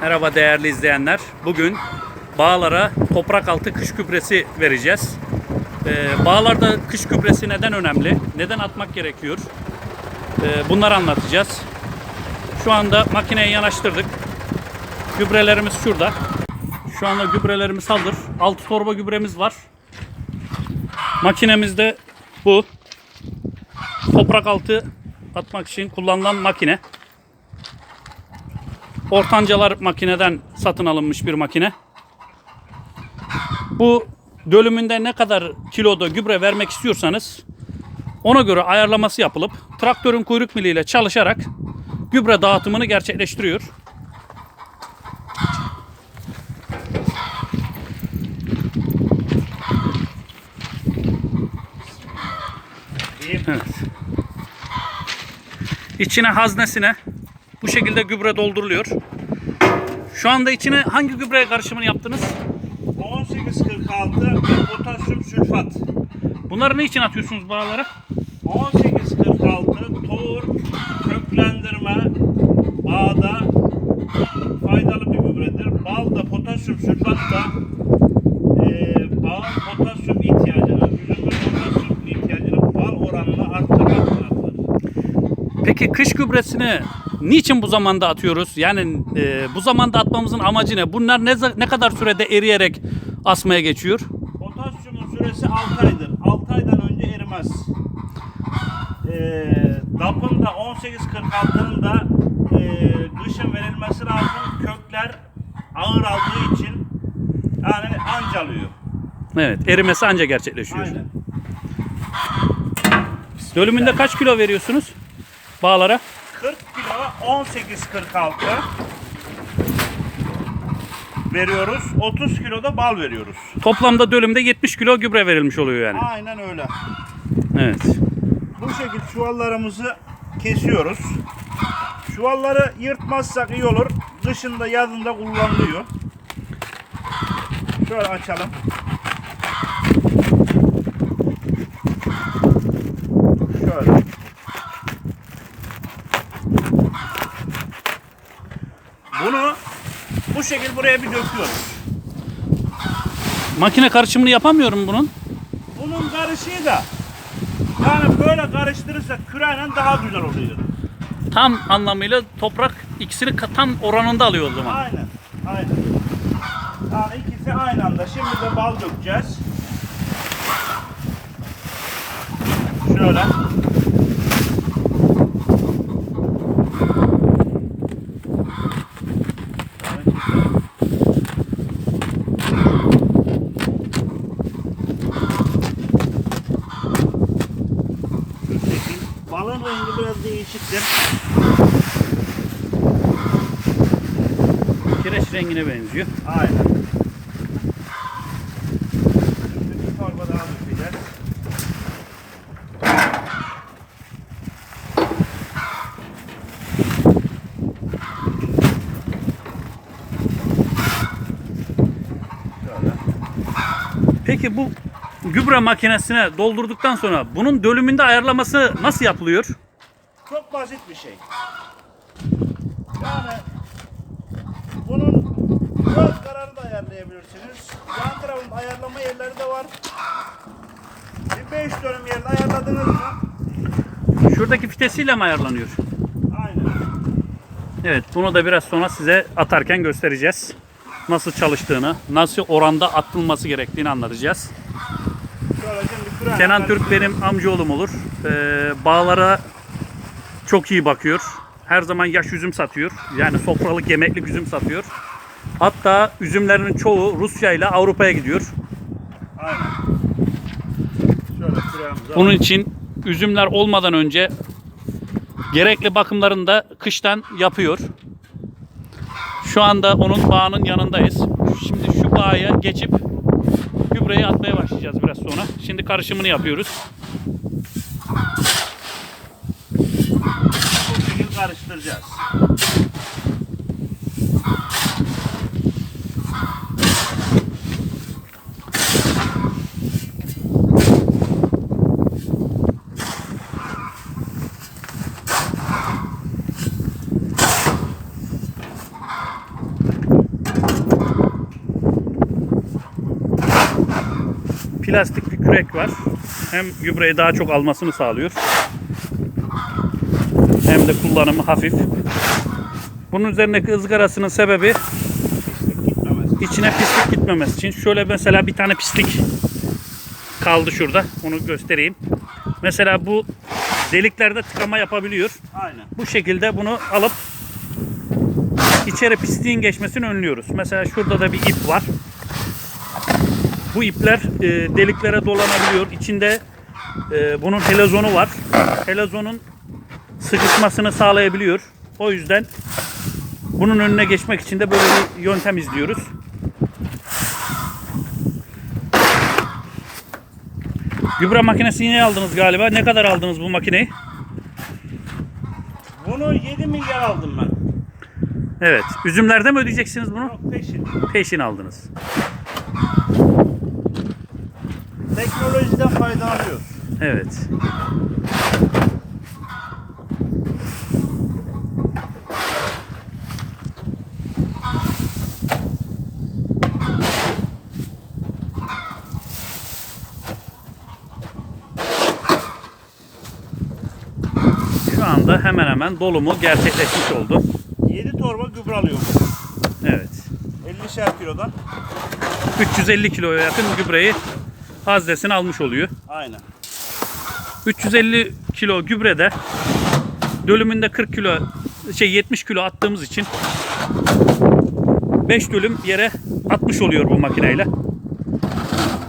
Merhaba değerli izleyenler. Bugün bağlara toprak altı kış gübresi vereceğiz. Ee, bağlarda kış gübresi neden önemli? Neden atmak gerekiyor? Ee, bunları anlatacağız. Şu anda makineye yanaştırdık. Gübrelerimiz şurada. Şu anda gübrelerimiz hazır. 6 torba gübremiz var. Makinemiz de bu. Toprak altı atmak için kullanılan makine. Ortancalar makineden satın alınmış bir makine. Bu dölümünde ne kadar kiloda gübre vermek istiyorsanız ona göre ayarlaması yapılıp traktörün kuyruk miliyle çalışarak gübre dağıtımını gerçekleştiriyor. Evet. İçine haznesine bu şekilde gübre dolduruluyor. Şu anda içine hangi gübre karışımını yaptınız? 1846 ve potasyum sülfat. Bunları ne için atıyorsunuz bağlara? 1846 tohum, köklendirme, bağda faydalı bir gübredir. Bal da potasyum sülfat da e, bağın potasyum ihtiyacını, üzümün potasyum ihtiyacını bal oranını arttırmak tarafıdır. Peki kış gübresini niçin bu zamanda atıyoruz? Yani e, bu zamanda atmamızın amacı ne? Bunlar ne, ne kadar sürede eriyerek asmaya geçiyor? Potasyumun süresi 6 aydır. 6 aydan önce erimez. Ee, DAP'ın da 1846'nın da e, kışın verilmesi lazım. Kökler ağır aldığı için yani anca alıyor. Evet, erimesi anca gerçekleşiyor. Aynen. Dölümünde kaç kilo veriyorsunuz bağlara? 40 kilo 1846 veriyoruz. 30 kilo da bal veriyoruz. Toplamda dölümde 70 kilo gübre verilmiş oluyor yani. Aynen öyle. Evet. Bu şekilde çuvallarımızı kesiyoruz. Çuvalları yırtmazsak iyi olur. Dışında yazında kullanılıyor. Şöyle açalım. Şöyle. Bunu bu şekilde buraya bir döküyoruz. Makine karışımını yapamıyorum bunun. Bunun karışığı da yani böyle karıştırırsak küreyle daha güzel oluyor. Tam anlamıyla toprak ikisini tam oranında alıyor o zaman. Aynen. Aynen. Yani ikisi aynı anda. Şimdi de bal dökeceğiz. Şöyle. Şu şekil. Balın rengi biraz değişiktir. Kireç rengine benziyor. Aynen. Şimdi bir torba daha dökeceğiz. Şöyle. Peki bu gübre makinesine doldurduktan sonra bunun dölümünde ayarlaması nasıl yapılıyor? Çok basit bir şey. Yani göz kararı da ayarlayabilirsiniz. Yan tarafın ayarlama yerleri de var. Bir 5 dönüm yerini ayarladınız mı? Şuradaki fitesiyle mi ayarlanıyor? Aynen. Evet, bunu da biraz sonra size atarken göstereceğiz. Nasıl çalıştığını, nasıl oranda atılması gerektiğini anlatacağız. Kenan Türk benim amcaoğlum olur. Ee, bağlara çok iyi bakıyor. Her zaman yaş üzüm satıyor. Yani sofralık yemeklik üzüm satıyor. Hatta üzümlerinin çoğu Rusya ile Avrupa'ya gidiyor. Aynen. Şöyle küreğimizi Bunun için üzümler olmadan önce gerekli bakımlarını da kıştan yapıyor. Şu anda onun bağının yanındayız. Şimdi şu bağa geçip gübreyi atmaya başlayacağız biraz sonra. Şimdi karışımını yapıyoruz. bu şekilde karıştıracağız. Plastik bir kürek var. Hem gübreyi daha çok almasını sağlıyor. Hem de kullanımı hafif. Bunun üzerindeki ızgarasının sebebi içine pislik gitmemesi için. Şöyle mesela bir tane pislik kaldı şurada. Onu göstereyim. Mesela bu deliklerde tıkama yapabiliyor. Aynen. Bu şekilde bunu alıp içeri pisliğin geçmesini önlüyoruz. Mesela şurada da bir ip var. Bu ipler e, deliklere dolanabiliyor. İçinde e, bunun helezonu var. Helezonun sıkışmasını sağlayabiliyor. O yüzden bunun önüne geçmek için de böyle bir yöntem izliyoruz. Gübre makinesini yine aldınız galiba. Ne kadar aldınız bu makineyi? Bunu 7 milyar aldım ben. Evet. Üzümlerde mi ödeyeceksiniz bunu? Yok peşin. Peşin aldınız. Teknolojiden faydalanıyoruz. Evet. Şu anda hemen hemen dolumu gerçekleşmiş oldu. 7 torba gübre alıyorum. Evet. 50'şer kilodan. 350 kiloya yakın gübreyi haznesini almış oluyor. Aynen. 350 kilo gübrede dölümünde 40 kilo şey 70 kilo attığımız için 5 dönüm yere atmış oluyor bu makineyle.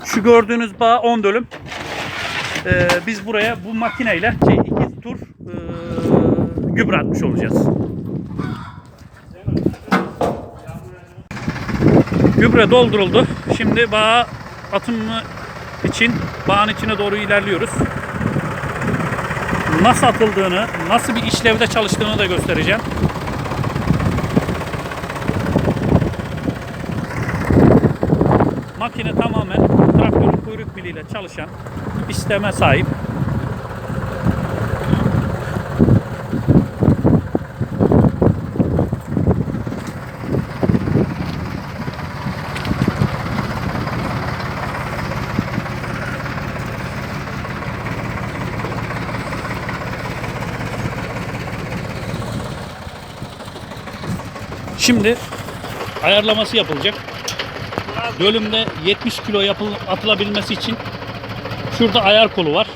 Şu gördüğünüz bağ 10 dönüm. Ee, biz buraya bu makineyle şey, iki tur e, gübre atmış olacağız. Gübre dolduruldu. Şimdi bağ atımı için bağın içine doğru ilerliyoruz nasıl atıldığını, nasıl bir işlevde çalıştığını da göstereceğim. Makine tamamen traktörün kuyruk miliyle çalışan bir sisteme sahip. Şimdi ayarlaması yapılacak. Bölümde 70 kilo yapıl, atılabilmesi için şurada ayar kolu var.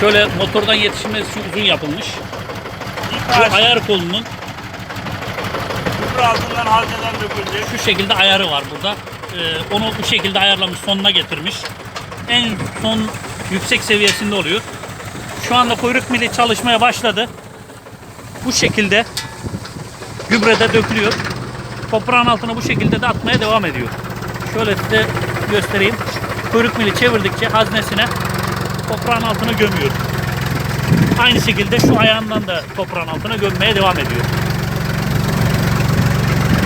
Şöyle motordan yetişmesi için uzun yapılmış. Ağaç ayar kolunun altından dökülecek. şu şekilde ayarı var burada. Ee, onu bu şekilde ayarlamış, sonuna getirmiş. En son yüksek seviyesinde oluyor. Şu anda kuyruk mili çalışmaya başladı. Bu şekilde gübrede dökülüyor. Toprağın altına bu şekilde de atmaya devam ediyor. Şöyle size göstereyim. Kuyruk mili çevirdikçe haznesine toprağın altına gömüyor. Aynı şekilde şu ayağından da toprağın altına gömmeye devam ediyor.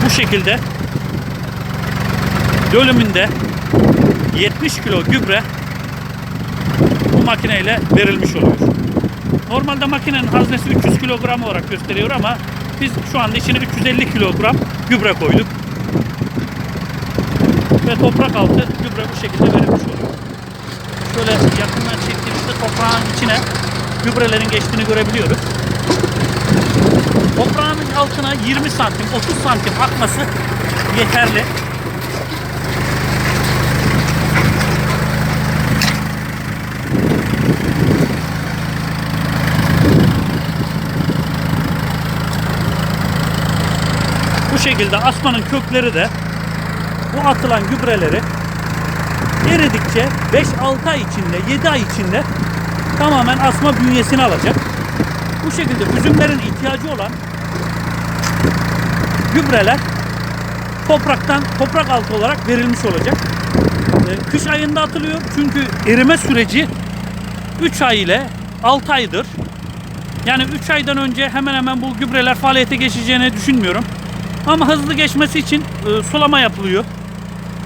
Bu şekilde dönümünde 70 kilo gübre bu makineyle verilmiş oluyor. Normalde makinenin haznesi 300 kilogram olarak gösteriyor ama biz şu anda içine 350 kilogram gübre koyduk. Ve toprak altı gübre bu şekilde verilmiş oluyor. Şöyle yakından çektiğimizde toprağın içine gübrelerin geçtiğini görebiliyoruz. Toprağın altına 20 santim, 30 santim akması yeterli. Şekilde asmanın kökleri de bu atılan gübreleri eridikçe 5-6 ay içinde, 7 ay içinde tamamen asma bünyesini alacak. Bu şekilde üzümlerin ihtiyacı olan gübreler topraktan toprak altı olarak verilmiş olacak. Ee, Kış ayında atılıyor çünkü erime süreci 3 ay ile 6 aydır. Yani 3 aydan önce hemen hemen bu gübreler faaliyete geçeceğini düşünmüyorum. Ama hızlı geçmesi için e, sulama yapılıyor.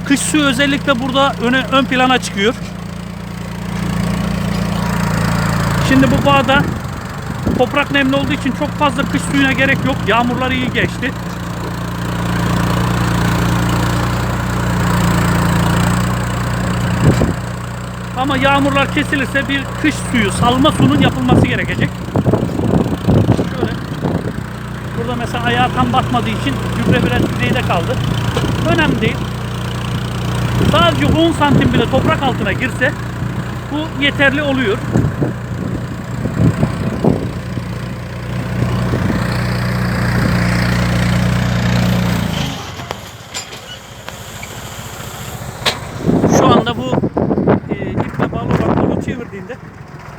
Kış suyu özellikle burada öne, ön plana çıkıyor. Şimdi bu bağda toprak nemli olduğu için çok fazla kış suyuna gerek yok. Yağmurlar iyi geçti. Ama yağmurlar kesilirse bir kış suyu, salma suyunun yapılması gerekecek. Burada mesela ayağı tam batmadığı için gübre biraz yüzeyde kaldı. Önemli değil. Sadece 10 santim bile toprak altına girse bu yeterli oluyor. Şu anda bu e, iple bağlı olan kolu çevirdiğinde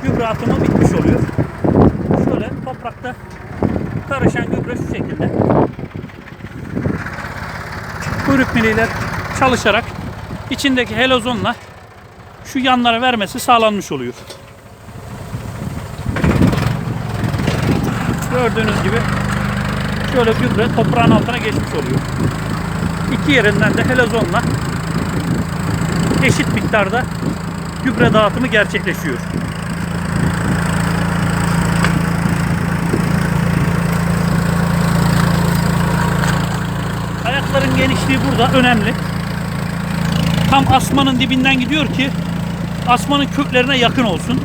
gübre atımı bitmiş oluyor. Şöyle toprakta karışan gübre şu şekilde. Kuyruk mililer çalışarak içindeki helozonla şu yanlara vermesi sağlanmış oluyor. Gördüğünüz gibi şöyle gübre toprağın altına geçmiş oluyor. İki yerinden de helozonla eşit miktarda gübre dağıtımı gerçekleşiyor. Ayakların genişliği burada önemli. Tam asmanın dibinden gidiyor ki asmanın köklerine yakın olsun.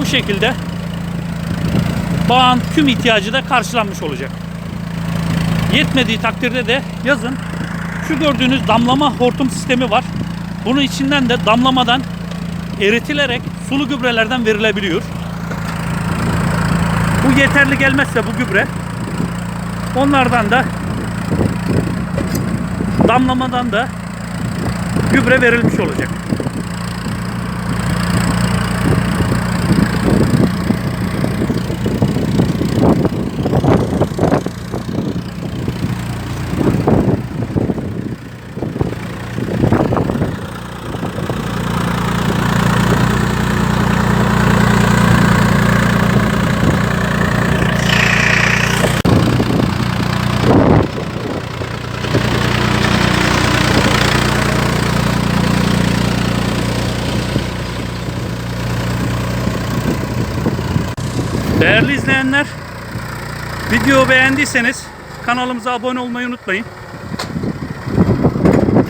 Bu şekilde bağın tüm ihtiyacı da karşılanmış olacak. Yetmediği takdirde de yazın şu gördüğünüz damlama hortum sistemi var. Bunun içinden de damlamadan eritilerek sulu gübrelerden verilebiliyor. Bu yeterli gelmezse bu gübre onlardan da damlamadan da gübre verilmiş olacak. Değerli izleyenler, videoyu beğendiyseniz kanalımıza abone olmayı unutmayın.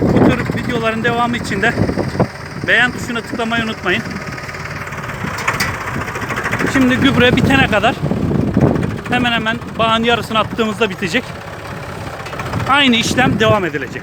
Bu tür videoların devamı için de beğen tuşuna tıklamayı unutmayın. Şimdi gübre bitene kadar hemen hemen bağın yarısını attığımızda bitecek. Aynı işlem devam edilecek.